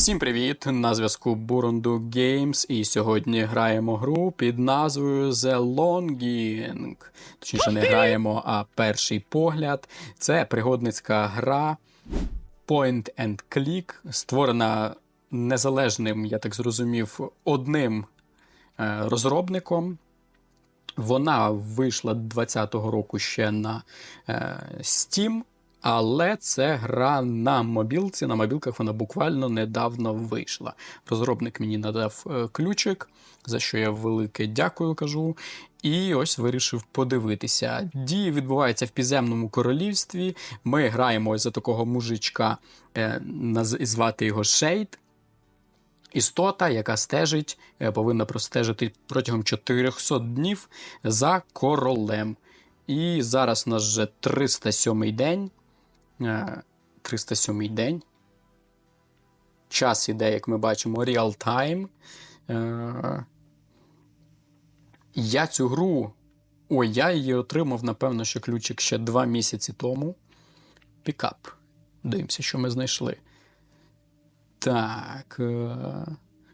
Всім привіт! На зв'язку Бурунду Games, і сьогодні граємо гру під назвою The Longing. Точніше, не граємо, а перший погляд. Це пригодницька гра Point and Click, створена незалежним, я так зрозумів, одним е, розробником. Вона вийшла 2020 року ще на е, Steam, але це гра на мобілці. На мобілках вона буквально недавно вийшла. Розробник мені надав е, ключик, за що я велике дякую кажу. І ось вирішив подивитися. Дії відбуваються в підземному королівстві. Ми граємо за такого мужичка, е, звати його Шейд. Істота, яка стежить, е, повинна простежити протягом 400 днів за королем. І зараз у нас вже 307 день. Е, 307 день. Час іде, як ми бачимо. Е, Я цю гру. Ой, я її отримав, напевно, що ключик ще 2 місяці тому. Пікап. Дивимося, що ми знайшли. Так. е,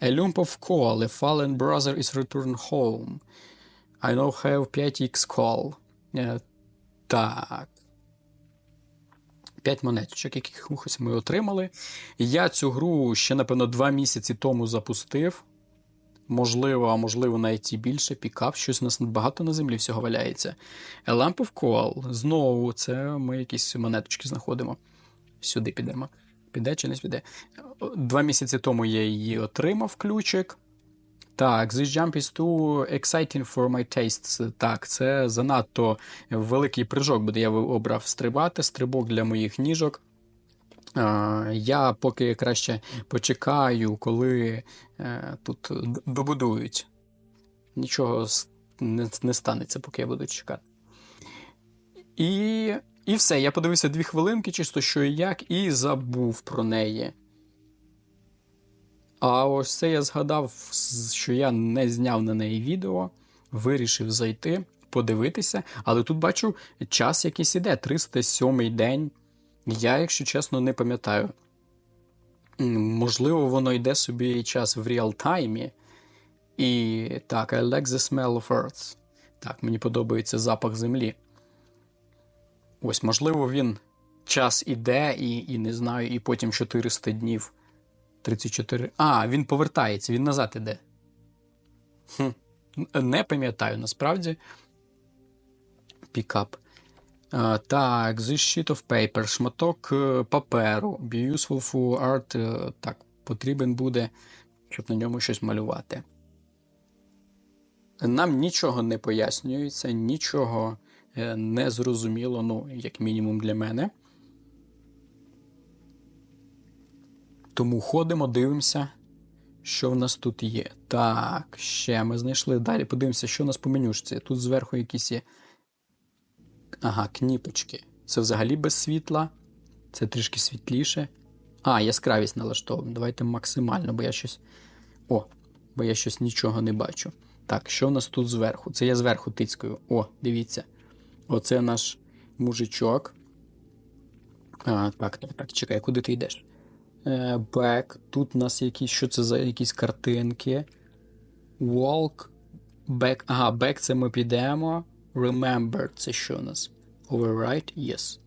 A lump of coal, a fallen brother is returned home. I now have 5x coal. Е, Так. 5 монеточок, якихось ми отримали. Я цю гру ще, напевно, 2 місяці тому запустив. Можливо, а можливо, навіть і більше. Пікап, щось у нас багато на землі всього валяється. Lamp of coal. Знову це ми якісь монеточки знаходимо. Сюди підемо. Піде чи не піде? Два місяці тому я її отримав ключик. Так, this jump is too exciting for my tastes. Так, це занадто великий прыжок буде. Я обрав стрибати, стрибок для моїх ніжок. Я поки краще почекаю, коли е, тут добудують. Нічого не, не станеться, поки я буду чекати. І, і все. Я подивився дві хвилинки, чисто що і як, і забув про неї. А ось це я згадав, що я не зняв на неї відео, вирішив зайти, подивитися, але тут бачу, час якийсь іде, 307 день. Я, якщо чесно, не пам'ятаю. Можливо, воно йде собі час в реал-таймі. І так, I like the smell of earth. Так, мені подобається запах землі. Ось, можливо, він час іде, і, і не знаю, і потім 400 днів. 34. А, він повертається, він назад іде. Хм. Не пам'ятаю насправді. Пікап. А, так, this sheet of paper, шматок е, паперу. Be useful for art. е, Так, потрібен буде, щоб на ньому щось малювати. Нам нічого не пояснюється, нічого е, не зрозуміло, ну, як мінімум для мене. Тому ходимо, дивимося, що в нас тут є. Так, ще ми знайшли. Далі подивимося, що у нас по менюшці. Тут зверху якісь є. Ага, кніпочки. Це взагалі без світла. Це трішки світліше. А, яскравість налаштована. Давайте максимально, бо я щось. О, бо я щось нічого не бачу. Так, що в нас тут зверху? Це я зверху тицькаю. О, дивіться. Оце наш мужичок. А, так, так, так, чекай, куди ти йдеш? Е, Back. Тут у нас якісь, що це за якісь картинки. Walk. Back. Ага, back це ми підемо. Remember, це що у нас? Overwrite? Yes.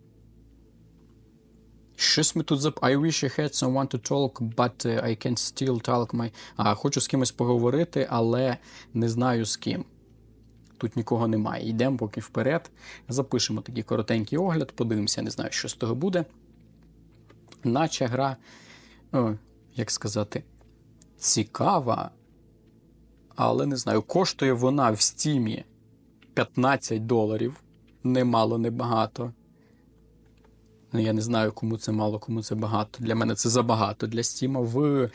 Щось ми тут зап... I wish I had someone to talk, but uh, I can still talk my... А, хочу з кимось поговорити, але не знаю з ким. Тут нікого немає. Йдемо поки вперед. Запишемо такий коротенький огляд, подивимося, не знаю, що з того буде. Наче гра, о, як сказати, цікава, але не знаю, коштує вона в стімі 15 доларів. Немало, не багато. Ну, я не знаю, кому це мало, кому це багато. Для мене це забагато. Для Стіма в, е,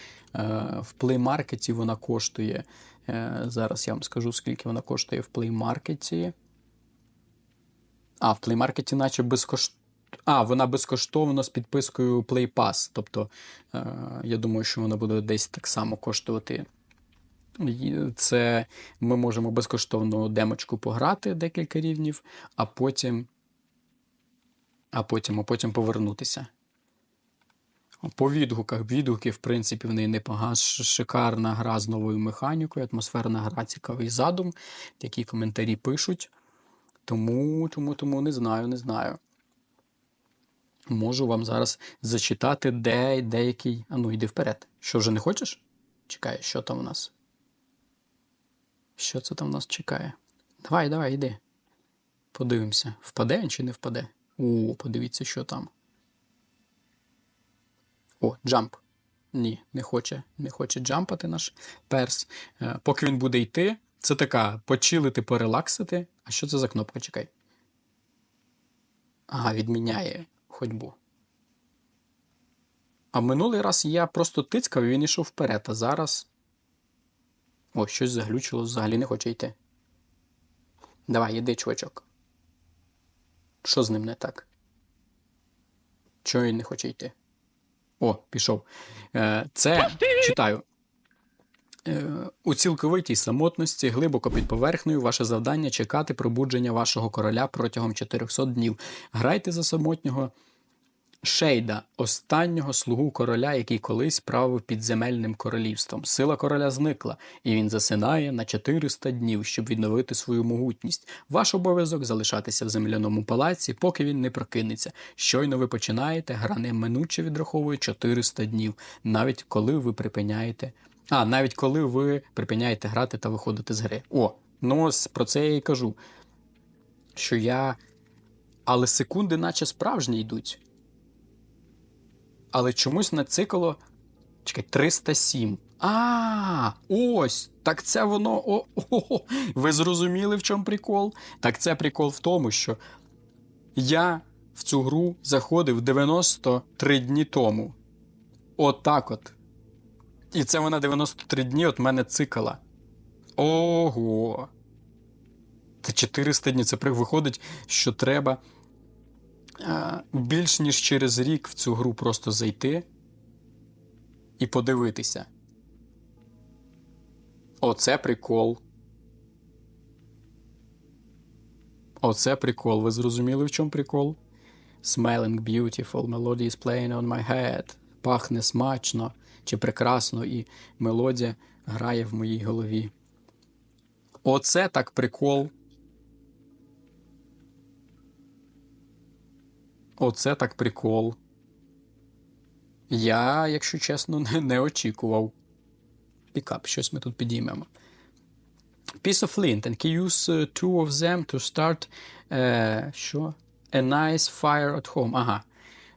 в Market вона коштує. Е, зараз я вам скажу, скільки вона коштує в Play Market. А, в Play Market наче безкоштовно. А, вона безкоштовно з підпискою Play Pass. Тобто, е, я думаю, що вона буде десь так само коштувати. Це ми можемо безкоштовно демочку пограти декілька рівнів, а потім, а потім, а потім повернутися. По відгуках, відгуки, в принципі, в неї непогана, шикарна гра з новою механікою, атмосферна гра, цікавий задум. Такі коментарі пишуть. Тому, тому, тому не знаю, не знаю. Можу вам зараз зачитати де, деякий. А ну, йди вперед. Що вже не хочеш? Чекай, що там у нас? Що це там у нас чекає? Давай, давай, йди. Подивимося, впаде він чи не впаде. О, подивіться, що там. О, джамп. Ні, не хоче, не хоче джампати наш перс. Е, поки він буде йти, це така почилити, порелаксити. А що це за кнопка? Чекай. Ага, відміняє ходьбу. А минулий раз я просто тицькав і він йшов вперед, а зараз. О, щось заглючило, взагалі не хоче йти. Давай, іди, чувачок. Що з ним не так? Чого він не хоче йти? О, пішов. Е, Це читаю. Е, У цілковитій самотності, глибоко під поверхнею, ваше завдання чекати пробудження вашого короля протягом 400 днів. Грайте за самотнього Шейда, останнього слугу короля, який колись правив підземельним королівством. Сила короля зникла, і він засинає на 400 днів, щоб відновити свою могутність. Ваш обов'язок залишатися в земляному палаці, поки він не прокинеться. Щойно ви починаєте, гра неминуче відраховує 400 днів, навіть коли ви припиняєте. А, навіть коли ви припиняєте грати та виходити з гри. О, ну ось про це я і кажу. Що я. Але секунди, наче справжні йдуть. Але чомусь нацикло. Чекай, 307. А, ось! Так це воно. О, о, ви зрозуміли, в чому прикол? Так це прикол в тому, що я в цю гру заходив 93 дні тому. От от. І це вона 93 дні от мене цикала. Ого. Це 400 днів. Це виходить, що треба а, більш ніж через рік в цю гру просто зайти і подивитися. Оце прикол. Оце прикол. Ви зрозуміли, в чому прикол? Smelling beautiful, melody is playing on my head. Пахне смачно чи прекрасно, і мелодія грає в моїй голові. Оце так прикол. Оце так прикол. Я, якщо чесно, не, не очікував. Пікап, щось ми тут підіймемо. Piece of flint and can use uh, two of them to start е, що? A nice fire at home. Ага.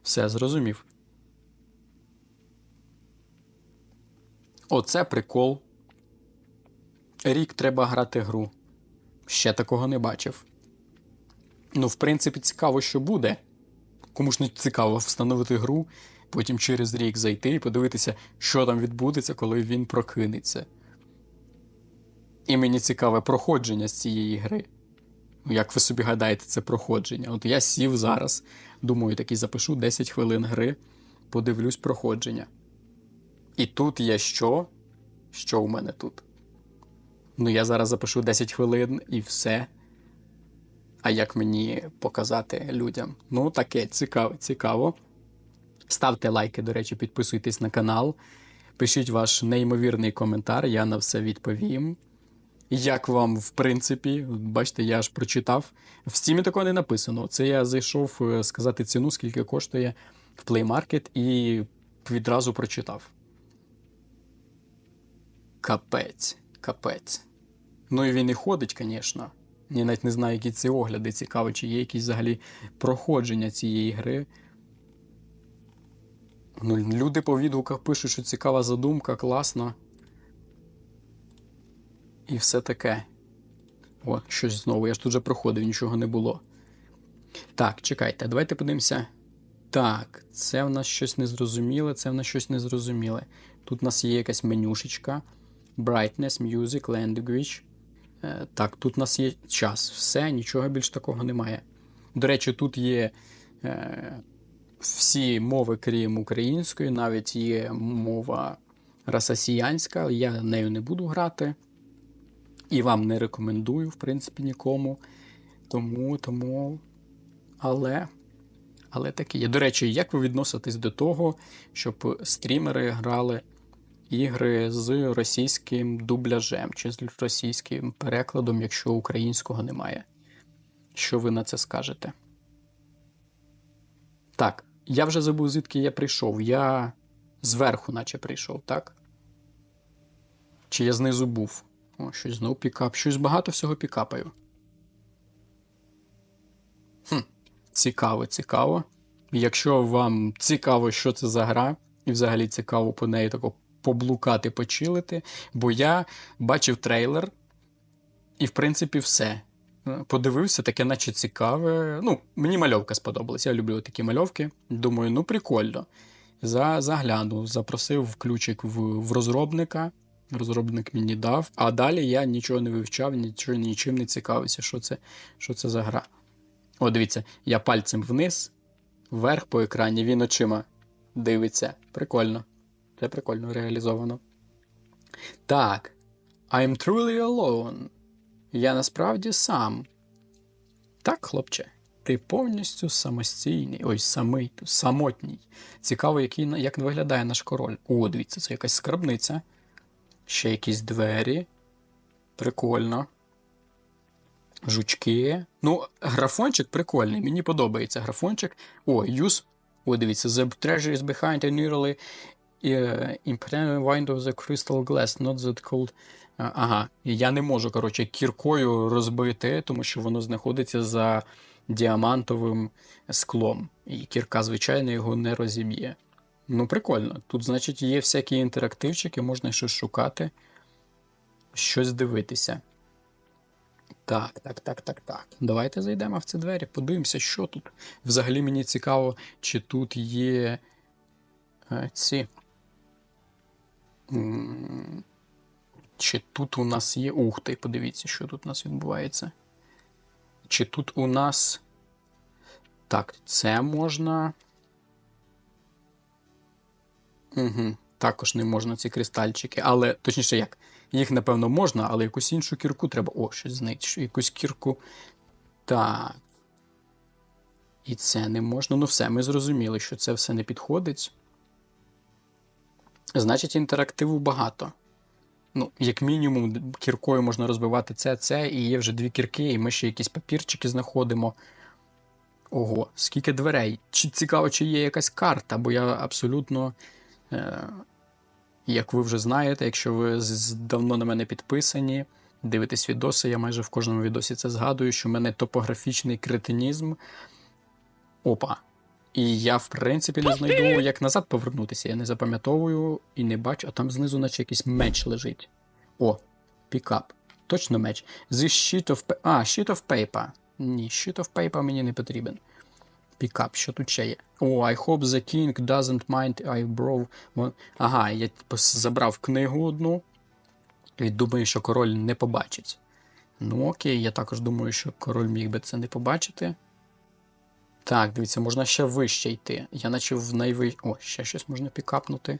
Все, зрозумів. Оце прикол. Рік треба грати гру. Ще такого не бачив. Ну, в принципі, цікаво, що буде. Кому ж не цікаво встановити гру, потім через рік зайти і подивитися, що там відбудеться, коли він прокинеться. І мені цікаве проходження з цієї гри. Ну, як ви собі гадаєте, це проходження? От я сів зараз, думаю, такий запишу 10 хвилин гри, подивлюсь проходження. І тут є що? Що у мене тут? Ну, я зараз запишу 10 хвилин і все. А як мені показати людям? Ну, таке цікаво, цікаво. Ставте лайки, до речі, підписуйтесь на канал. Пишіть ваш неймовірний коментар, я на все відповім. Як вам, в принципі, бачите, я ж прочитав. В стімі такого не написано. Це я зайшов е, сказати ціну, скільки коштує в Play Market, і відразу прочитав. Капець, капець. Ну і він і ходить, звісно. Я навіть не знаю, які це огляди. Цікаво, чи є якісь взагалі проходження цієї гри. Ну, люди по відгуках пишуть, що цікава задумка, класно. І все таке. О, щось знову. Я ж тут вже проходив, нічого не було. Так, чекайте, давайте подивимося. Так, це в нас щось незрозуміле, це в нас щось незрозуміле. Тут у нас є якась менюшечка. Brightness, Music, Language. Е, Так, тут у нас є час. Все, нічого більш такого немає. До речі, тут є е, всі мови, крім української, навіть є мова росіянська, я нею не буду грати. І вам не рекомендую, в принципі, нікому. Тому, тому. Але. Але таке є. До речі, як ви відноситесь до того, щоб стрімери грали ігри з російським дубляжем чи з російським перекладом, якщо українського немає? Що ви на це скажете? Так, я вже забув, звідки я прийшов. Я зверху, наче прийшов, так? Чи я знизу був? О, щось знову пікап. Щось багато всього пікапаю. Хм, цікаво, цікаво. Якщо вам цікаво, що це за гра, і взагалі цікаво по неї тако поблукати, почилити, бо я бачив трейлер, і, в принципі, все. Подивився, таке, наче цікаве. Ну, мені мальовка сподобалась. Я люблю такі мальовки. Думаю, ну прикольно. За, заглянув, запросив ключик в, в розробника. Розробник мені дав, а далі я нічого не вивчав, нічого нічим не цікавився, що це, що це за гра. О, дивіться, я пальцем вниз, вверх по екрані, він очима дивиться. Прикольно. Це прикольно реалізовано. Так. I'm truly alone. Я насправді сам. Так, хлопче, ти повністю самостійний, ой, самий, самотній. Цікаво, який, як виглядає наш король. О, дивіться, це якась скарбниця. Ще якісь двері. Прикольно. Жучки. Ну, графончик прикольний, мені подобається графончик. О, юз. О, дивіться, the treasure is behind a nearly uh, impermanent wind of the crystal glass, not that cold. Ага, я не можу, коротше, кіркою розбити, тому що воно знаходиться за діамантовим склом. І кірка, звичайно, його не розіб'є. Ну, прикольно. Тут, значить, є всякі інтерактивчики, можна щось шукати, щось дивитися. Так, так, так, так, так. Давайте зайдемо в ці двері, подивимося, що тут. Взагалі мені цікаво, чи тут є е, ці. Чи тут у нас є. Ух ти, подивіться, що тут у нас відбувається. Чи тут у нас. Так, це можна. Угу. Також не можна ці кристальчики, але точніше як. Їх, напевно, можна, але якусь іншу кірку треба. О, щось знайти. Якусь кірку. Так. І це не можна. Ну, все, ми зрозуміли, що це все не підходить. Значить, інтерактиву багато. Ну, як мінімум, кіркою можна розбивати це, це, і є вже дві кірки, і ми ще якісь папірчики знаходимо. Ого, скільки дверей. Чи цікаво, чи є якась карта, бо я абсолютно. Е- як ви вже знаєте, якщо ви давно на мене підписані, дивитесь відоси, я майже в кожному відосі це згадую, що в мене топографічний кретинізм. Опа. І я, в принципі, не знайду, як назад повернутися. Я не запам'ятовую і не бачу, а там знизу, наче якийсь меч лежить. О, пікап. Точно меч. This sheet of pa- А, sheet of paper. Ні, sheet of paper мені не потрібен. Пікап, що тут ще є? О, I hope the king doesn't mind I one. Ага, я типу, забрав книгу одну. І думаю, що король не побачить. Ну, окей, я також думаю, що король міг би це не побачити. Так, дивіться, можна ще вище йти. Я наче в найвищ... О, ще щось можна пікапнути.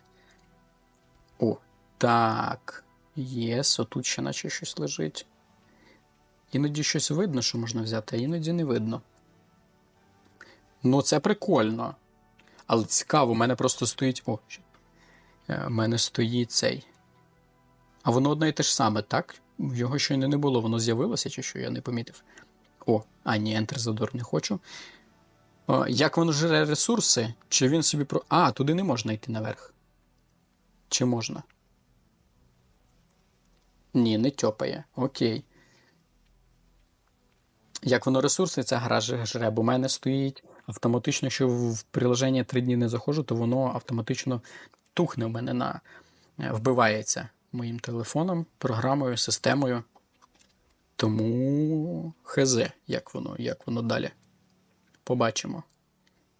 О, так. Єс, отут ще наче щось лежить. Іноді щось видно, що можна взяти, а іноді не видно. Ну, це прикольно. Але цікаво, у мене просто стоїть. О. Е, У мене стоїть цей. А воно одне і те ж саме, так? Його щойно не було, воно з'явилося, чи що я не помітив. О, а ні, задор не хочу. О, як воно жре ресурси? Чи він собі про. А, туди не можна йти наверх. Чи можна? Ні, не тьопає. Окей. Як воно ресурси, ця гра жре, бо в мене стоїть автоматично, якщо в приложення 3 дні не заходжу, то воно автоматично тухне в мене на е, вбивається моїм телефоном, програмою, системою. Тому хз, як воно, як воно далі. Побачимо.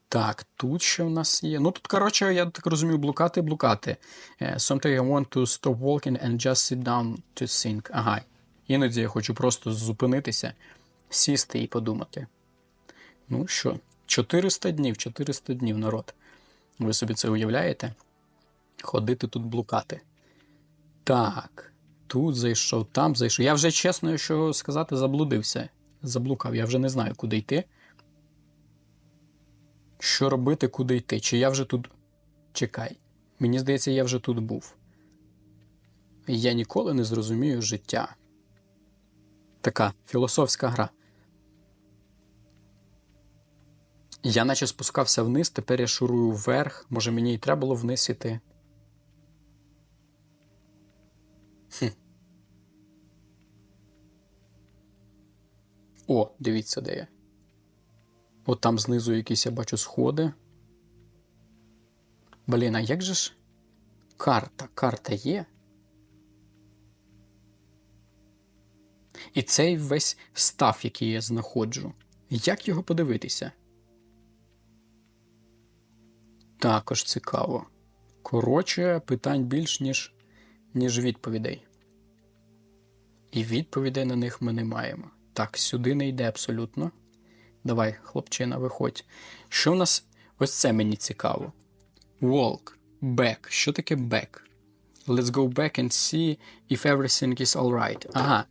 Так, тут що в нас є. Ну тут, коротше, я так розумію, блукати, блукати. Е, Sometimes I want to stop walking and just sit down to think. Ага. Іноді я хочу просто зупинитися, сісти і подумати. Ну що, 400 днів, 400 днів, народ. Ви собі це уявляєте? Ходити тут блукати. Так, тут зайшов, там зайшов. Я вже, чесно, що сказати, заблудився. Заблукав, я вже не знаю, куди йти. Що робити, куди йти? Чи я вже тут. Чекай. Мені здається, я вже тут був. Я ніколи не зрозумію життя. Така філософська гра. Я наче спускався вниз, тепер я шурую вверх. Може, мені і треба було вниз іти. Хм. О, дивіться, де я. От там знизу якісь я бачу сходи. Блін, а як же ж. Карта, карта є. І цей весь став, який я знаходжу. Як його подивитися? Також цікаво. Коротше, питань більш, ніж, ніж відповідей. І відповідей на них ми не маємо. Так, сюди не йде абсолютно. Давай, хлопчина, виходь. Що в нас? Ось це мені цікаво. Walk, back. Що таке back? Let's go back and see if everything is alright. Ага.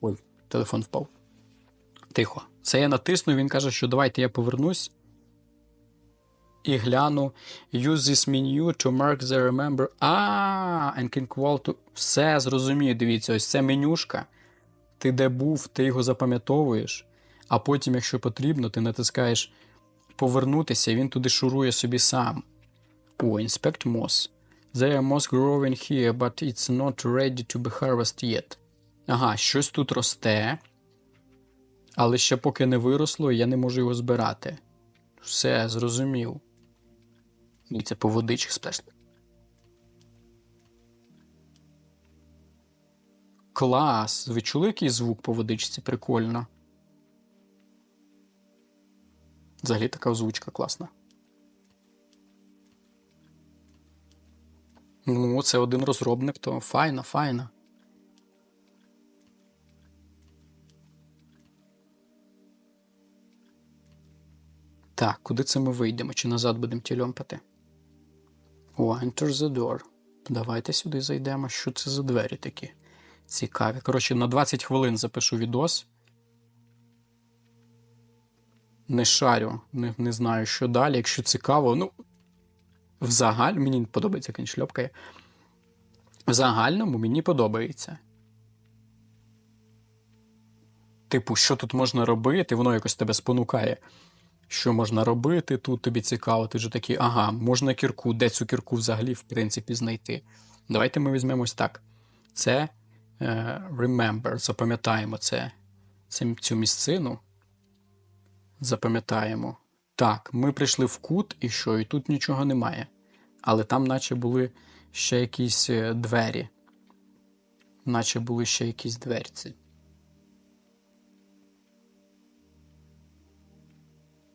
Ой, телефон впав. Тихо. Це я натисну, він каже, що давайте я повернусь. І гляну. Use this menu to mark the remember. А, and can call to... Все зрозумію. Дивіться, ось це менюшка. Ти де був, ти його запам'ятовуєш, а потім, якщо потрібно, ти натискаєш повернутися, і він туди шурує собі сам. О, inspect moss. There are moss growing here, but it's not ready to be harvested yet. Ага, щось тут росте, але ще поки не виросло, я не можу його збирати. Все, зрозумів. І це по водички сплешли. Клас! Ви чули який звук по водичці? Прикольно. Взагалі така озвучка класна. Ну, це один розробник, то файна, файна. Так, куди це ми вийдемо? Чи назад будемо тільомпати? О, enter the door. Давайте сюди зайдемо. Що це за двері такі? Цікаві. Коротше, на 20 хвилин запишу відос. Не шарю, не, не знаю, що далі. Якщо цікаво, ну. В загальному мені подобається як він шльопкає. В загальному мені подобається. Типу, що тут можна робити, воно якось тебе спонукає. Що можна робити, тут тобі цікаво, ти вже такий, ага, можна кірку, де цю кірку взагалі, в принципі, знайти. Давайте ми візьмемо ось так. Це е, remember, запам'ятаємо це, це, цю місцину. Запам'ятаємо. Так, ми прийшли в кут, і що? І тут нічого немає. Але там, наче були ще якісь е, двері. Наче були ще якісь дверці.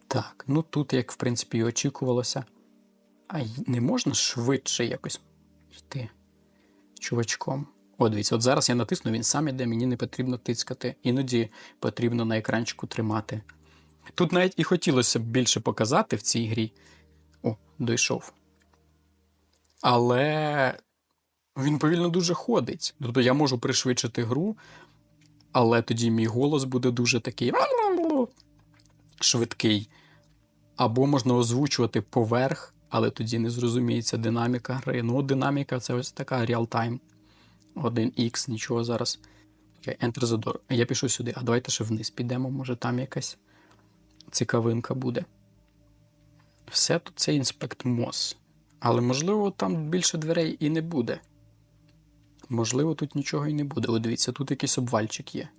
Так, ну тут, як в принципі, і очікувалося. А не можна швидше якось йти чувачком. О, дивіться, от зараз я натисну, він сам іде, мені не потрібно тискати. Іноді потрібно на екранчику тримати. Тут навіть і хотілося б більше показати в цій грі. О, дійшов. Але він повільно дуже ходить. Тобто я можу пришвидшити гру, але тоді мій голос буде дуже такий швидкий. Або можна озвучувати поверх, але тоді не зрозуміється динаміка гри. Ну, динаміка це ось така реал-тайм. 1х, нічого зараз. Okay, Enter the door. Я пішов сюди, а давайте ще вниз підемо, може там якась цікавинка буде. Все тут це інспект МОС. Але, можливо, там більше дверей і не буде. Можливо, тут нічого і не буде. О, дивіться, тут якийсь обвальчик є.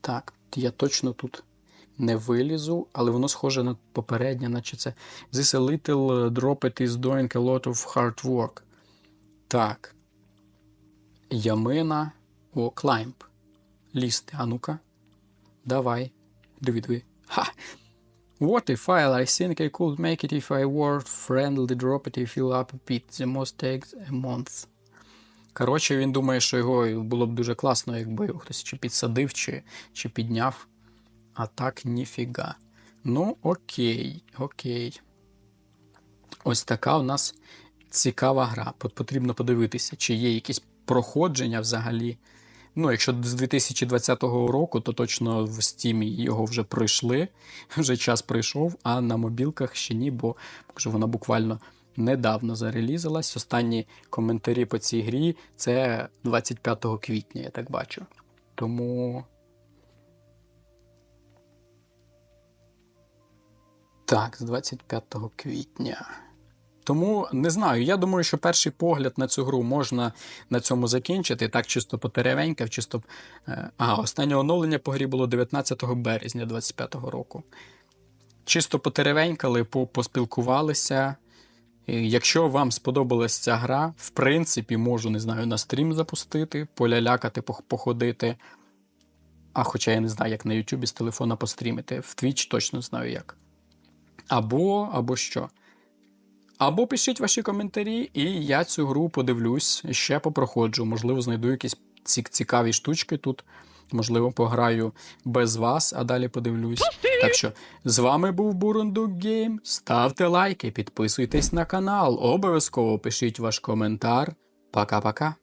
Так, я точно тут не вилізу, але воно схоже на попереднє, наче це. This a little drop it is doing a lot of hard work. Так. Ямина. О, climb. Лізти. А ну-ка. Давай. Диви. Ха! What a file. I think I could make it if I were friendly drop it and fill up a pit. The most takes a month. Коротше, він думає, що його було б дуже класно, якби його хтось чи підсадив, чи, чи підняв. А так ніфіга. Ну, окей, окей. Ось така у нас цікава гра. Потрібно подивитися, чи є якісь проходження взагалі Ну, якщо з 2020 року, то точно в Steam його вже пройшли, вже час прийшов, а на мобілках ще ні, бо покажу, вона буквально недавно зарелізилась. Останні коментарі по цій грі це 25 квітня, я так бачу. Тому. Так, з 25 квітня. Тому не знаю. Я думаю, що перший погляд на цю гру можна на цьому закінчити. Так, чисто потеревенька, чисто. е, Ага, останнє оновлення по грі було 19 березня 25-го року. Чисто потеревенькали, поспілкувалися. Якщо вам сподобалась ця гра, в принципі, можу, не знаю, на стрім запустити, полялякати, походити. А хоча я не знаю, як на Ютубі з телефона пострімити. В Twitch точно знаю як. Або, або що. Або пишіть ваші коментарі, і я цю гру подивлюсь, ще попроходжу. Можливо, знайду якісь цікаві штучки тут. Можливо, пограю без вас, а далі подивлюсь. Так що з вами був Бурундук Гейм. Ставте лайки, підписуйтесь на канал. Обов'язково пишіть ваш коментар. Пока-пока.